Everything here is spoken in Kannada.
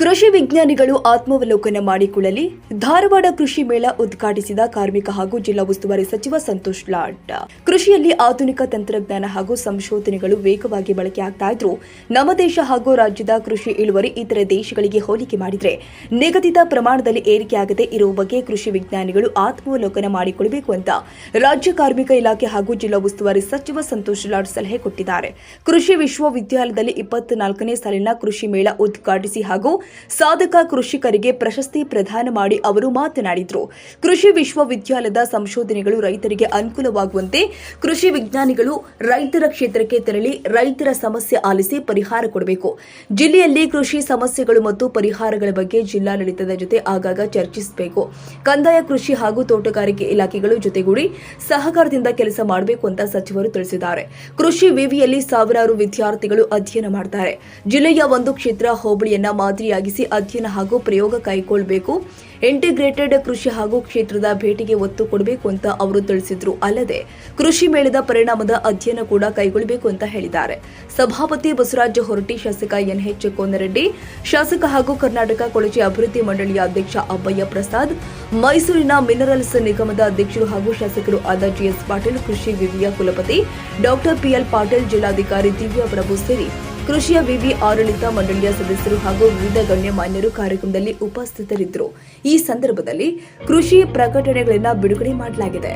ಕೃಷಿ ವಿಜ್ಞಾನಿಗಳು ಆತ್ಮಾವಲೋಕನ ಮಾಡಿಕೊಳ್ಳಲಿ. ಧಾರವಾಡ ಕೃಷಿ ಮೇಳ ಉದ್ಘಾಟಿಸಿದ ಕಾರ್ಮಿಕ ಹಾಗೂ ಜಿಲ್ಲಾ ಉಸ್ತುವಾರಿ ಸಚಿವ ಸಂತೋಷ್ ಲಾಡ್. ಕೃಷಿಯಲ್ಲಿ ಆಧುನಿಕ ತಂತ್ರಜ್ಞಾನ ಹಾಗೂ ಸಂಶೋಧನೆಗಳು ವೇಗವಾಗಿ ಬಳಕೆಯಾಗ್ತಾ ಇದ್ರು ನಮ್ಮ ದೇಶ ಹಾಗೂ ರಾಜ್ಯದ ಕೃಷಿ ಇಳುವರಿ ಇತರ ದೇಶಗಳಿಗೆ ಹೋಲಿಕೆ ಮಾಡಿದರೆ ನಿಗದಿತ ಪ್ರಮಾಣದಲ್ಲಿ ಏರಿಕೆಯಾಗದೆ ಇರುವ ಬಗ್ಗೆ ಕೃಷಿ ವಿಜ್ಞಾನಿಗಳು ಆತ್ಮಾವಲೋಕನ ಮಾಡಿಕೊಳ್ಳಬೇಕು ಅಂತ ರಾಜ್ಯ ಕಾರ್ಮಿಕ ಇಲಾಖೆ ಹಾಗೂ ಜಿಲ್ಲಾ ಉಸ್ತುವಾರಿ ಸಚಿವ ಸಂತೋಷ್ ಲಾಡ್ ಸಲಹೆ ಕೊಟ್ಟಿದ್ದಾರೆ. ಕೃಷಿ ವಿಶ್ವವಿದ್ಯಾಲಯದಲ್ಲಿ ಇಪ್ಪತ್ನಾಲ್ಕನೇ ಸಾಲಿನ ಕೃಷಿ ಮೇಳ ಉದ್ಘಾಟಿಸಿ ಹಾಗೂ ಸಾಧಕ ಕೃಷಿಕರಿಗೆ ಪ್ರಶಸ್ತಿ ಪ್ರದಾನ ಮಾಡಿ ಅವರು ಮಾತನಾಡಿದರು. ಕೃಷಿ ವಿಶ್ವವಿದ್ಯಾಲಯದ ಸಂಶೋಧನೆಗಳು ರೈತರಿಗೆ ಅನುಕೂಲವಾಗುವಂತೆ ಕೃಷಿ ವಿಜ್ಞಾನಿಗಳು ರೈತರ ಕ್ಷೇತ್ರಕ್ಕೆ ತೆರಳಿ ರೈತರ ಸಮಸ್ಯೆ ಆಲಿಸಿ ಪರಿಹಾರ ಕೊಡಬೇಕು. ಜಿಲ್ಲೆಯಲ್ಲಿ ಕೃಷಿ ಸಮಸ್ಯೆಗಳು ಮತ್ತು ಪರಿಹಾರಗಳ ಬಗ್ಗೆ ಜಿಲ್ಲಾಡಳಿತದ ಜೊತೆ ಆಗಾಗ ಚರ್ಚಿಸಬೇಕು. ಕಂದಾಯ, ಕೃಷಿ ಹಾಗೂ ತೋಟಗಾರಿಕೆ ಇಲಾಖೆಗಳು ಜೊತೆಗೂಡಿ ಸಹಕಾರದಿಂದ ಕೆಲಸ ಮಾಡಬೇಕು ಅಂತ ಸಚಿವರು ತಿಳಿಸಿದ್ದಾರೆ. ಕೃಷಿ ವಿವಿಯಲ್ಲಿ ಸಾವಿರಾರು ವಿದ್ಯಾರ್ಥಿಗಳು ಅಧ್ಯಯನ ಮಾಡುತ್ತಾರೆ ಜಿಲ್ಲೆಯ ಒಂದು ಕ್ಷೇತ್ರ ಹೋಬಳಿಯನ್ನ ಮಾದರಿಯಾಗಿಸಿ ಅಧ್ಯಯನ ಹಾಗೂ ಪ್ರಯೋಗ ಕೈಗೊಳ್ಳಬೇಕು. ಇಂಟಿಗ್ರೇಟೆಡ್ ಕೃಷಿ ಹಾಗೂ ಕ್ಷೇತ್ರದ ಭೇಟಿಗೆ ಒತ್ತು ಕೊಡಬೇಕು ಅಂತ ಅವರು ತಿಳಿಸಿದ್ರು. ಅಲ್ಲದೆ, ಕೃಷಿ ಮೇಳದ ಪರಿಣಾಮದ ಅಧ್ಯಯನ ಕೂಡ ಕೈಗೊಳ್ಳಬೇಕು ಅಂತ ಹೇಳಿದ್ದಾರೆ. ಸಭಾಪತಿ ಬಸವರಾಜ ಹೊರಟಿ ಶಾಸಕ ಎನ್ಎಚ್ ಕೋನರೆಡ್ಡಿ, ಶಾಸಕ ಹಾಗೂ ಕರ್ನಾಟಕ ಕೊಳಚೆ ಅಭಿವೃದ್ಧಿ ಮಂಡಳಿಯ ಅಧ್ಯಕ್ಷ ಅಬ್ಬಯ್ಯ ಪ್ರಸಾದ್, ಮೈಸೂರಿನ ಮಿನರಲ್ಸ್ ನಿಗಮದ ಅಧ್ಯಕ್ಷರು ಹಾಗೂ ಶಾಸಕರು ಆದ ಜಿಎಸ್ ಪಾಟೀಲ್, ಕೃಷಿ ವಿವಿಯ ಕುಲಪತಿ ಡಾಕ್ಟರ್ ಪಿಎಲ್ ಪಾಟೀಲ್, ಜಿಲ್ಲಾಧಿಕಾರಿ ದಿವ್ಯಾ ಪ್ರಭು ಸೇರಿ ಕೃಷಿಯ ವಿವಿ ಆಡಳಿತ ಮಂಡಳಿಯ ಸದಸ್ಯರು ಹಾಗೂ ವಿವಿಧ ಗಣ್ಯಮಾನ್ಯರು ಕಾರ್ಯಕ್ರಮದಲ್ಲಿ ಉಪಸ್ಥಿತರಿದ್ದರು. ಈ ಸಂದರ್ಭದಲ್ಲಿ ಕೃಷಿ ಪ್ರಕಟಣೆಗಳನ್ನು ಬಿಡುಗಡೆ ಮಾಡಲಾಗಿದೆ.